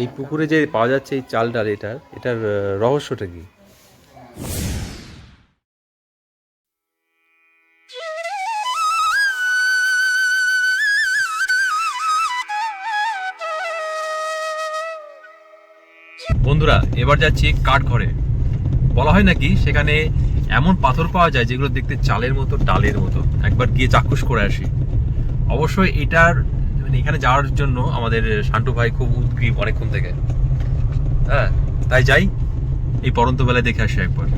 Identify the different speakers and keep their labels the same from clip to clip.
Speaker 1: এই পুকুরে যে পাওয়া যাচ্ছে এই চাল ডাল, এটার এটার রহস্যটা কি? বন্ধুরা, এবার যাচ্ছি কাঠ ঘরে। বলা হয় নাকি সেখানে এমন পাথর পাওয়া যায় যেগুলো দেখতে চালের মতো, ডালের মতো? একবার গিয়ে চাক্ষুষ করে আসি। অবশ্যই এটার মানে এখানে যাওয়ার জন্য আমাদের শান্টু ভাই খুব উদ্গ্রীব অনেকক্ষণ থেকে। হ্যাঁ তাই যাই, এই পরন্ত বেলায় দেখে আসি একবার।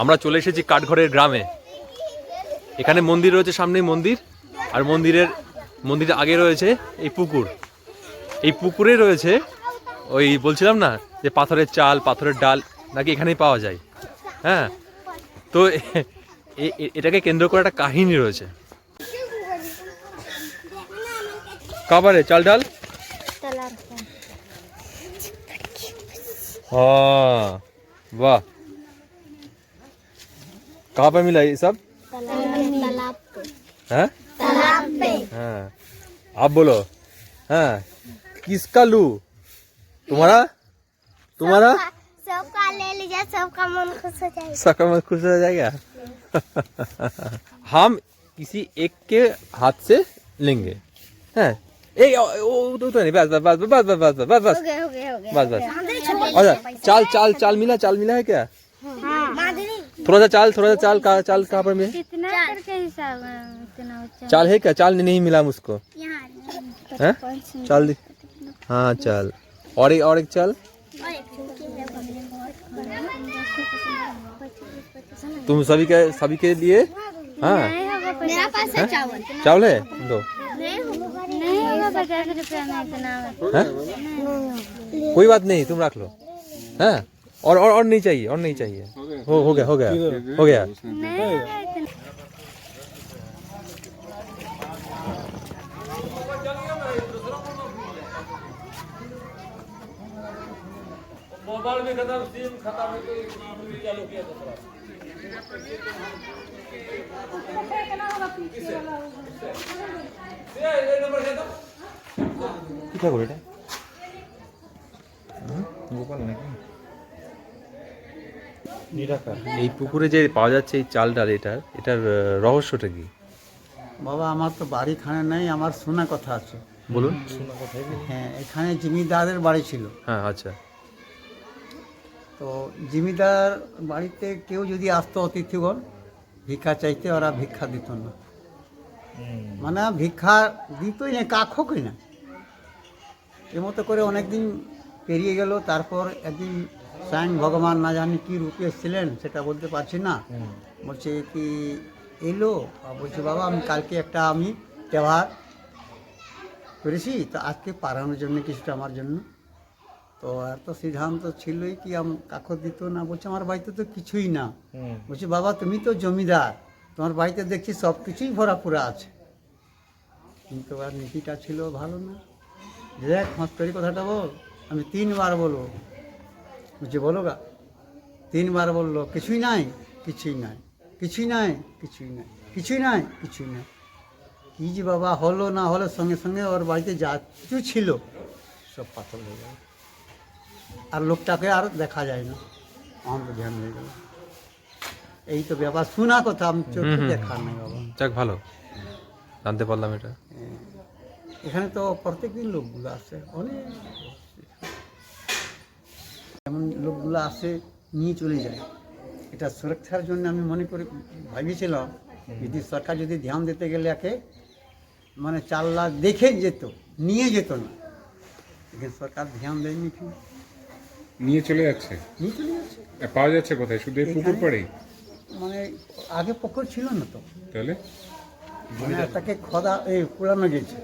Speaker 1: আমরা চলে এসেছি কাঠঘরের গ্রামে। এখানে মন্দির রয়েছে সামনে মন্দির আর মন্দিরের মন্দিরের আগে রয়েছে এই পুকুর। এই পুকুরে রয়েছে ওই বলছিলাম না যে পাথরের চাল পাথরের ডাল নাকি এখানেই পাওয়া যায়। হ্যাঁ তো এটাকে কেন্দ্র করে একটা কাহিনী রয়েছে। কাবারে চাল ডাল? বাহ। कहाँ पे मिला ये सब?
Speaker 2: तालाब पे
Speaker 1: हैं?
Speaker 2: तालाब पे
Speaker 1: हाँ। आप बोलो। हाँ। किसका लू? तुम्हारा? तुम्हारा?
Speaker 2: सबका ले लीजिए सबका मन खुश हो जाएगा।
Speaker 1: सबका मन खुश हो जाएगा हम किसी एक के हाथ से लेंगे। हैं। ए ओ, ओ, तो, तो नहीं बस बस बस बस बस बस बस बस।
Speaker 2: हो हो हो गया
Speaker 1: बस बस। अच्छा चाल चाल चाल मिला चाल मिला है क्या?
Speaker 2: हाँ
Speaker 1: थोड़ा सा चाल थोड़ा सा चाल कहाँ चाल कहाँ पर मिला?
Speaker 2: कितना करके हिसाब इतना
Speaker 1: चाल है क्या? चाल नहीं मिला मुझको। चाल दि। हाँ चाल। और एक और एक चाल? तुम सभी के सभी के लिए? हाँ।
Speaker 2: मेरा पास है चावल।
Speaker 1: चावल है? दो।
Speaker 2: में
Speaker 1: हैं? कोई बात नहीं तुम रख लो। हैं? और और और नहीं चाहिए और नहीं चाहिए। हो हो गया हो गया हो गया
Speaker 2: मोबाइल भी खत्म सिम खत्म है तो चालू किया दूसरा
Speaker 1: কি খাবো এটা গোপাল নাকি এই পুকুরে যে পাওয়া যাচ্ছে এই চাল ডাল এটার এটার রহস্যটা কি?
Speaker 3: বাবা আমার তো বাড়ি খানে নেই আমার শোনা কথা আছে।
Speaker 1: বলুন।
Speaker 3: হ্যাঁ এখানে জমিদারের বাড়ি ছিল।
Speaker 1: হ্যাঁ আচ্ছা।
Speaker 3: তো জমিদার বাড়িতে কেউ যদি আসতো অতিথিগণ ভিক্ষা চাইতে ওরা ভিক্ষা দিত না। মানে ভিক্ষা দিতই না কাখকই না। এর মতো করে অনেকদিন পেরিয়ে গেল তারপর একদিন স্বয়ং ভগবান না জানি কি রূপে এসেছিলেন সেটা বলতে পারছি না। বলছে কি এলো বলছে বাবা আমি কালকে একটা আমি তেহার করেছি তো আজকে পারানোর জন্য কিছুটা আমার জন্য। তো আর তো সিদ্ধান্ত ছিলই কি আম কাকর দিত না বলছে আমার বাড়িতে তো কিছুই না। বলছে বাবা তুমি তো জমিদার তোমার বাড়িতে দেখছি সব কিছুই ভরা পুরা আছে। কিন্তু আর নীতিটা ছিল ভালো না। দেখ মাস্টারি কথাটা বল আমি তিনবার বলব। বলছে বলো গা? তিনবার বলল কিছুই নাই কিছুই নাই কিছুই নাই কিছুই নাই কিছুই নাই কিছুই নাই। কি যে বাবা হলো না হলো সঙ্গে সঙ্গে ওর বাড়িতে যা কিছু ছিল সব পাথর হয়ে গেল। আর লোকটাকে আর দেখা যায় না। আমার তো ধ্যান হয়ে গেল। এই তো ব্যাপার শোনা কথা আমি চোখে দেখা নেই বাবা।
Speaker 1: যাক ভালো। জানতে পারলাম এটা।
Speaker 3: এখানে তো প্রত্যেক দিন লোকগুলো আসে অনেক। লোকগুলো আসে নিয়ে চলে যায়। এটা সুরক্ষার জন্য আমি মনে করি ভাবিছিলাম যদি সরকার যদি ধ্যান দিতে গেলে একে মানে চার লাখ দেখে যেত নিয়ে যেত না। এখানে সরকার ধ্যান দেয়নি কি
Speaker 4: নিয়ে চলে যাচ্ছে?
Speaker 3: নিয়ে চলে যাচ্ছে।
Speaker 4: পাওয়া যাচ্ছে কোথায়? শুধু পুকুর পাড়েই?
Speaker 3: মানে আগে পুকুর ছিল না তো।
Speaker 4: তাহলে?
Speaker 3: মানে তাকে খদা এই পুরানো গেছে।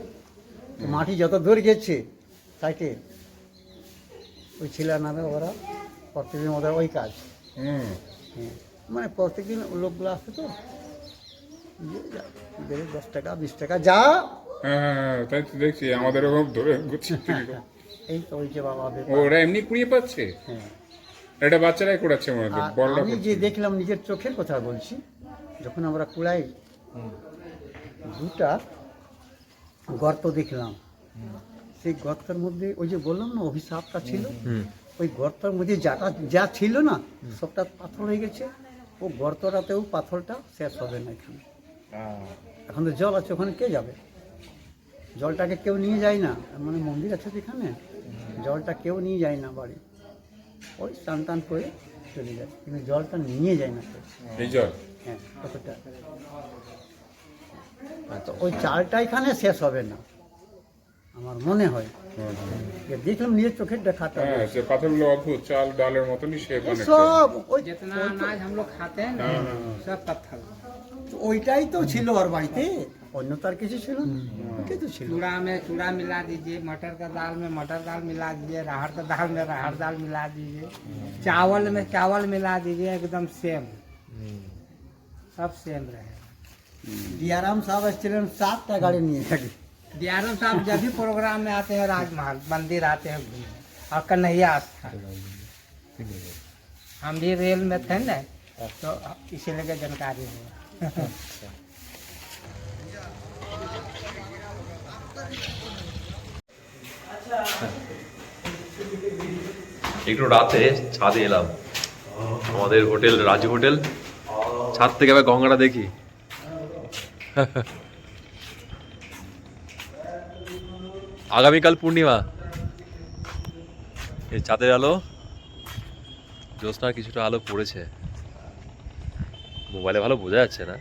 Speaker 3: মাটি যত দূর গেছে তাকে ওই ছিল না ওরা প্রত্যেকদিন ওদের ওই কাজ।
Speaker 4: হুম
Speaker 3: হ্যাঁ। মানে প্রত্যেকদিন লোকগুলো আসে তো। দশ টাকা বিশ টাকা যা।
Speaker 4: হ্যাঁ হ্যাঁ, হ্যাঁ, তাই তো দেখছি আমাদের ওরকম ধরে ঘুরছে।
Speaker 3: এই তো ওই যে বাবা
Speaker 4: ওরা এমনি কুড়িয়ে পাচ্ছে?
Speaker 3: হ্যাঁ।
Speaker 4: এটা বাচ্চারাই করাচ্ছে মনে হয় বড়রা
Speaker 3: আমি যে দেখলাম নিজের চোখের কথা বলছি যখন আমরা কুড়াই দুটা গর্ত দেখলাম। সেই গর্তের মধ্যে ওই যে বললাম না অভিশাপটা ছিল?
Speaker 1: হুম।
Speaker 3: ওই গর্তের মধ্যে যাটা যা ছিল না সবটা পাথর হয়ে গেছে। ও গর্তটাতেও পাথরটা শেষ হবে না এখানে। এখন তো জল আছে ওখানে কে যাবে? জলটাকে কেউ নিয়ে যায় না। মানে মন্দির আছে এখানে জলটা কেউ নিয়ে যায় না বাড়ি। ওই টান টান করে চলে যায়। কিন্তু জলটা নিয়ে যায় না
Speaker 4: জল?
Speaker 3: হ্যাঁ কতটা তো ওই চালটা এখানে শেষ হবে না। আমার মনে হয়। দেখলাম নিয়ে চোখে দেখাতে
Speaker 4: হ্যাঁ সে অদ্ভুত চাল ডালের মতনই সে
Speaker 3: সব ওই
Speaker 5: हम लोग खाते हैं सब पत्थर
Speaker 3: ওইটাই তো ছিল ওর বাড়িতে অন্য তার কিছু ছিল তো ছিল
Speaker 5: मटर का दाल में मटर दाल मिला दीजिए राहर का दाल में राहर दाल मिला दीजिए चावल में चावल मिला दीजिए एकदम सेम सब सेम रहे
Speaker 3: দিয়ারাম সাহেব আসছিলেন সাতটা গাড়ি নিয়ে থাকি
Speaker 5: दियारम साहब जब भी प्रोग्राम में आते हैं राजमहल मंदिर आते हैं घूमने और कन्हैया स्थान हम भी रेल में थे ना तो इसीलिए के जानकारी हुआ
Speaker 1: একটু রাতে ছাদে এলাম আমাদের হোটেল রাজু হোটেল ছাদ থেকে আবার গঙ্গাটা দেখি আগামীকাল পূর্ণিমা। এই চাঁদের আলো জ্যোৎস্নার কিছুটা আলো পড়েছে। মোবাইলে ভালো বোঝা যাচ্ছে না।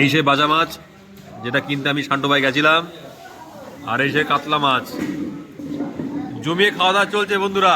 Speaker 1: এই সে বাজা মাছ, যেটা কিনতে আমি শান্তবাই গেছিলাম, আর এই সে কাতলা মাছ। জমিয়ে খাওয়া দাওয়া চলছে বন্ধুরা।